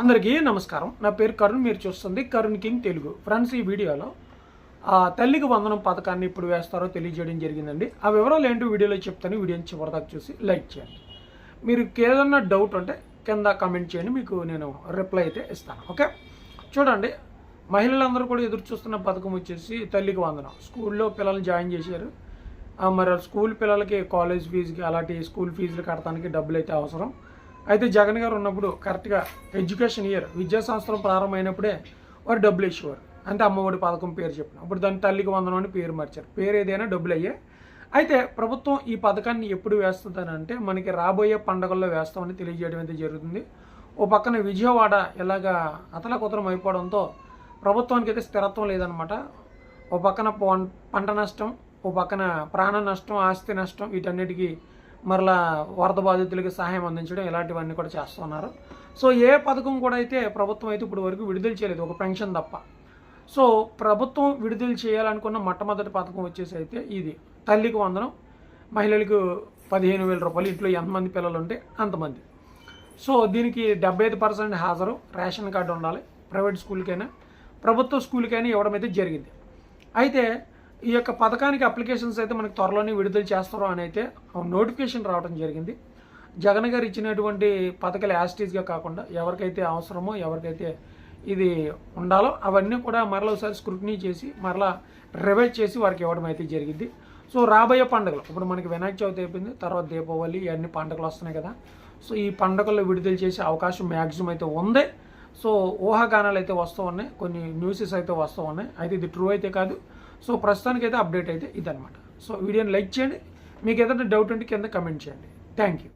అందరికీ నమస్కారం. నా పేరు కరుణ్ మీరు చూస్తుంది కరుణ్ కింగ్ తెలుగు. ఫ్రెండ్స్ ఈ వీడియోలో ఆ, తల్లికి వందనం పథకాన్ని ఇప్పుడు వేస్తారో తెలియజేయడం జరిగిందండి. ఆ వివరాలు ఏంటో వీడియోలో చెప్తాను. వీడియోని చివరిదాకా చూసి లైక్ చేయండి. మీరు ఏదన్నా డౌట్ ఉంటే కింద కామెంట్ చేయండి. మీకు నేను రిప్లై అయితే ఇస్తాను. ఓకే? చూడండి. మహిళలందరూ కూడా ఎదురు చూస్తున్న పథకం వచ్చేసి తల్లికి వందనం. స్కూల్లో పిల్లల్ని జాయిన్ చేశారు. మరి స్కూల్ పిల్లలకి కాలేజ్ ఫీజుకి అలాంటి స్కూల్ ఫీజులు కట్టడానికి డబ్బులు అయితే అవసరం. అయితే జగన్ గారు ఉన్నప్పుడు కరెక్ట్గా ఎడ్యుకేషన్ ఇయర్ విద్యా సంవత్సరం ప్రారంభమైనప్పుడే వారు డబ్బులు ఇచ్చేవారు అంటే అమ్మఒడి పథకం పేరు చెప్పిన అప్పుడు దాని తల్లికి వందనం అని పేరు మార్చారు. పేరు ఏదైనా డబ్బులు అయ్యే. అయితే ప్రభుత్వం ఈ పథకాన్ని ఎప్పుడు వేస్తుందని అంటే మనకి రాబోయే పండగల్లో వేస్తామని తెలియజేయడం అయితే జరుగుతుంది. ఓ పక్కన విజయవాడ ఇలాగా అతలకుతలం అయిపోవడంతో ప్రభుత్వానికి అయితే స్థిరత్వం లేదనమాట. ఓ పక్కన పంట నష్టం ఓ పక్కన ప్రాణ నష్టం ఆస్తి నష్టం వీటన్నిటికీ మరలా వరద బాధితులకి సహాయం అందించడం ఇలాంటివన్నీ కూడా చేస్తున్నారు. సో ఏ పథకం కూడా అయితే ప్రభుత్వం అయితే ఇప్పుడు వరకు విడుదల చేయలేదు. ఒక పెన్షన్ తప్ప. సో ప్రభుత్వం విడుదల చేయాలనుకున్న మొట్టమొదటి పథకం వచ్చేసి అయితే ఇది. తల్లికి వందనం మహిళలకు పదిహేను వేల రూపాయలు ఇంట్లో ఎంతమంది పిల్లలు ఉంటే అంతమంది. సో దీనికి డెబ్బై ఐదు పర్సెంట్ హాజరు రేషన్ కార్డు ఉండాలి ప్రైవేట్ స్కూల్కైనా ప్రభుత్వ స్కూల్కైనా ఇవ్వడం అయితే జరిగింది. అయితే ఈ యొక్క పథకానికి అప్లికేషన్స్ అయితే మనకి త్వరలోనే విడుదల చేస్తారు అని అయితే నోటిఫికేషన్ రావడం జరిగింది. జగన్ గారు ఇచ్చినటువంటి పథకాలు యాస్టీజ్గా కాకుండా ఎవరికైతే అవసరమో ఎవరికైతే ఇది ఉండాలో అవన్నీ కూడా మరలా ఒకసారి స్క్రూటినీ చేసి మరలా రివైజ్ చేసి వారికి ఇవ్వడం అయితే జరిగింది. సో రాబోయే పండుగలు ఇప్పుడు మనకి వినాయక చవితి అయిపోయింది తర్వాత దీపావళి ఇవన్నీ పండుగలు వస్తున్నాయి కదా. సో ఈ పండుగల్లో విడుదల చేసే అవకాశం మ్యాక్సిమం అయితే ఉంది. సో ఊహాగానాలు అయితే వస్తూ ఉన్నాయి. కొన్ని న్యూసెస్ అయితే వస్తూ ఉన్నాయి. అయితే ఇది ట్రూ అయితే కాదు. సో ప్రస్తుతానికి అయితే అప్డేట్ అయితే ఇదనమాట సో వీడియోని లైక్ చేయండి. మీకు ఏదైనా డౌట్ ఉంటే కింద కమెంట్ చేయండి. Thank you.